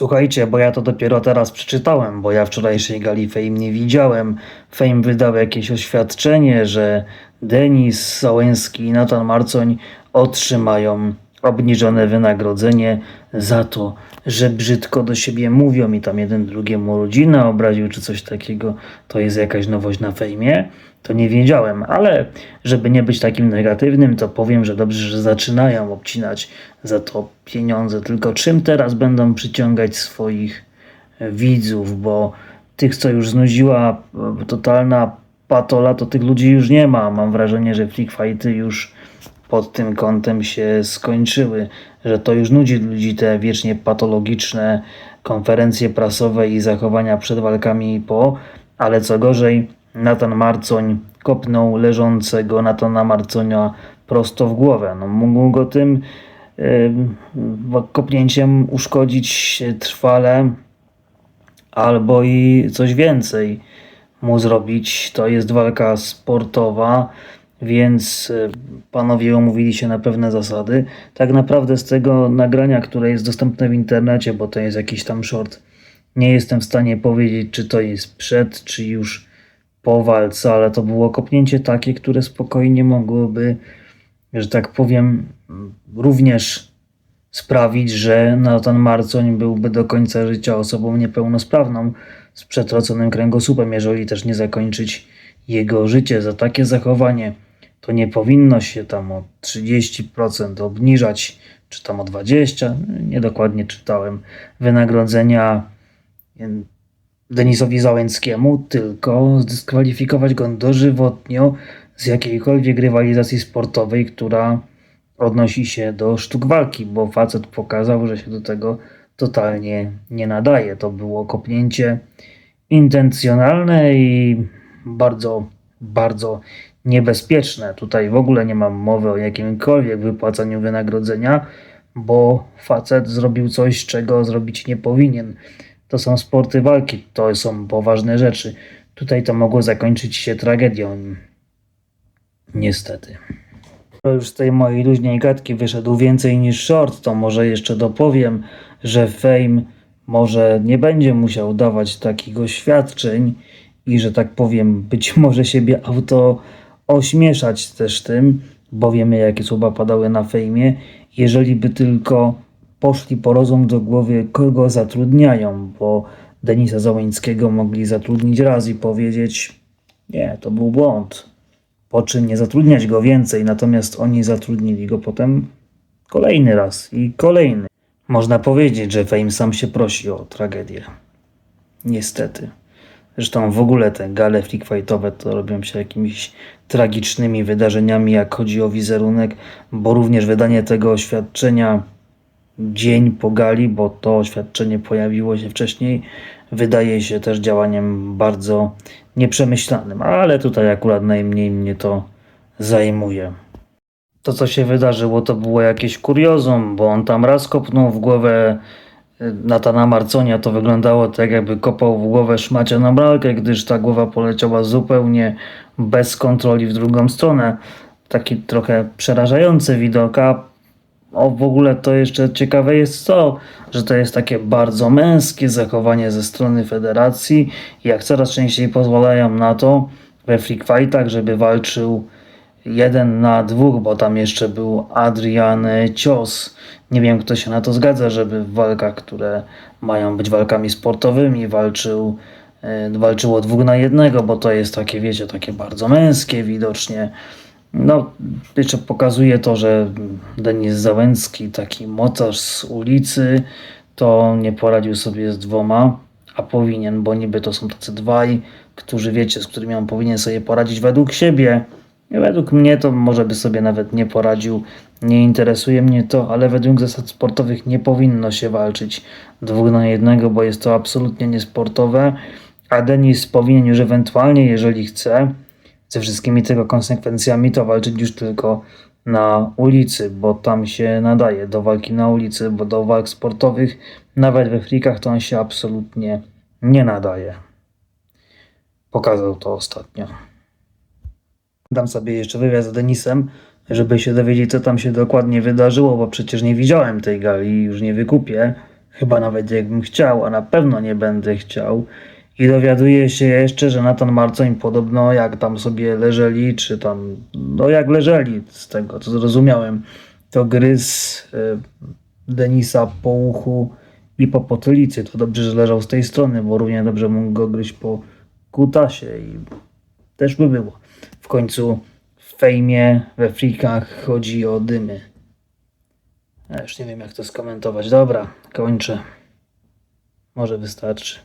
Słuchajcie, bo ja to dopiero teraz przeczytałem, bo ja wczorajszej gali Fame nie widziałem. Fame wydał jakieś oświadczenie, że Denis Załęski i Natan Marcoń otrzymają obniżone wynagrodzenie za to, że brzydko do siebie mówią i tam jeden drugiemu rodzinę obraził czy coś takiego. To jest jakaś nowość na fejmie? To nie wiedziałem, ale żeby nie być takim negatywnym, to powiem, że dobrze, że zaczynają obcinać za to pieniądze. Tylko czym teraz będą przyciągać swoich e, widzów, bo tych, co już znudziła e, totalna patola, to tych ludzi już nie ma. Mam wrażenie, że freak fighty już pod tym kątem się skończyły, że to już nudzi ludzi te wiecznie patologiczne konferencje prasowe i zachowania przed walkami i po, ale co gorzej, Natan Marcoń kopnął leżącego Natana Marconia prosto w głowę. No, mógł go tym ym, kopnięciem uszkodzić trwale albo i coś więcej mu zrobić. To jest walka sportowa, więc e, panowie omówili się na pewne zasady. Tak naprawdę z tego nagrania, które jest dostępne w internecie, bo to jest jakiś tam short, nie jestem w stanie powiedzieć, czy to jest przed, czy już po walce, ale to było kopnięcie takie, które spokojnie mogłoby, że tak powiem, również sprawić, że Nathan Marcoń byłby do końca życia osobą niepełnosprawną z przetroconym kręgosłupem, jeżeli też nie zakończyć jego życie za takie zachowanie. To nie powinno się tam o 30% obniżać, czy tam o 20%, niedokładnie czytałem, wynagrodzenia Denisowi Załęckiemu, tylko zdyskwalifikować go dożywotnio z jakiejkolwiek rywalizacji sportowej, która odnosi się do sztuk walki, bo facet pokazał, że się do tego totalnie nie nadaje. To było kopnięcie intencjonalne i bardzo, bardzo niebezpieczne. Tutaj w ogóle nie mam mowy o jakimkolwiek wypłacaniu wynagrodzenia, bo facet zrobił coś, czego zrobić nie powinien. To są sporty walki, to są poważne rzeczy. Tutaj to mogło zakończyć się tragedią. Niestety. To już z tej mojej luźnej gadki wyszedł więcej niż short, to może jeszcze dopowiem, że Fame może nie będzie musiał dawać takich oświadczeń i że tak powiem, być może siebie auto ośmieszać też tym, bo wiemy jakie słowa padały na fejmie, jeżeli by tylko poszli po rozum do głowy, kogo zatrudniają, bo Denisa Załęckiego mogli zatrudnić raz i powiedzieć, nie, to był błąd, po czym nie zatrudniać go więcej, natomiast oni zatrudnili go potem kolejny raz i kolejny. Można powiedzieć, że Fame sam się prosi o tragedię. Niestety. Zresztą w ogóle te gale flickfightowe to robią się jakimiś tragicznymi wydarzeniami, jak chodzi o wizerunek, bo również wydanie tego oświadczenia dzień po gali, bo to oświadczenie pojawiło się wcześniej, wydaje się też działaniem bardzo nieprzemyślanym, ale tutaj akurat najmniej mnie to zajmuje. To, co się wydarzyło, to było jakieś kuriozum, bo on tam raz kopnął w głowę Natana Marconia, to wyglądało tak, jakby kopał w głowę szmacia na bralkę, gdyż ta głowa poleciała zupełnie bez kontroli w drugą stronę. Taki trochę przerażający widok, a o, w ogóle to jeszcze ciekawe jest to, że to jest takie bardzo męskie zachowanie ze strony federacji. Jak coraz częściej pozwalają na to we freak fightach, żeby walczył jeden na dwóch, bo tam jeszcze był Adrian Cios. Nie wiem, kto się na to zgadza, żeby w walkach, które mają być walkami sportowymi, walczył, e, walczyło dwóch na jednego, bo to jest takie, wiecie, takie bardzo męskie widocznie. No, jeszcze pokazuje to, że Denis Załęcki, taki mocarz z ulicy, to nie poradził sobie z dwoma, a powinien, bo niby to są tacy dwaj, którzy wiecie, z którymi on powinien sobie poradzić według siebie. Według mnie to może by sobie nawet nie poradził. Nie interesuje mnie to, ale według zasad sportowych nie powinno się walczyć dwóch na jednego, bo jest to absolutnie niesportowe. A Denis powinien już ewentualnie, jeżeli chce, ze wszystkimi tego konsekwencjami, to walczyć już tylko na ulicy, bo tam się nadaje do walki na ulicy, bo do walk sportowych, nawet we frikach, to on się absolutnie nie nadaje. Pokazał to ostatnio. Dam sobie jeszcze wywiad z Denisem, żeby się dowiedzieć, co tam się dokładnie wydarzyło, bo przecież nie widziałem tej gali i już nie wykupię. Chyba nawet jakbym chciał, a na pewno nie będę chciał. I dowiaduje się jeszcze, że Nathan Marcoń podobno jak tam sobie leżeli, czy tam, no jak leżeli, z tego co zrozumiałem, to gryz y, Denisa po uchu i po potylicy. To dobrze, że leżał z tej strony, bo równie dobrze mógł go gryźć po kutasie i też by było. Końcu w fejmie, we frikach chodzi o dymy. Ja już nie wiem jak to skomentować. Dobra, kończę. Może wystarczy.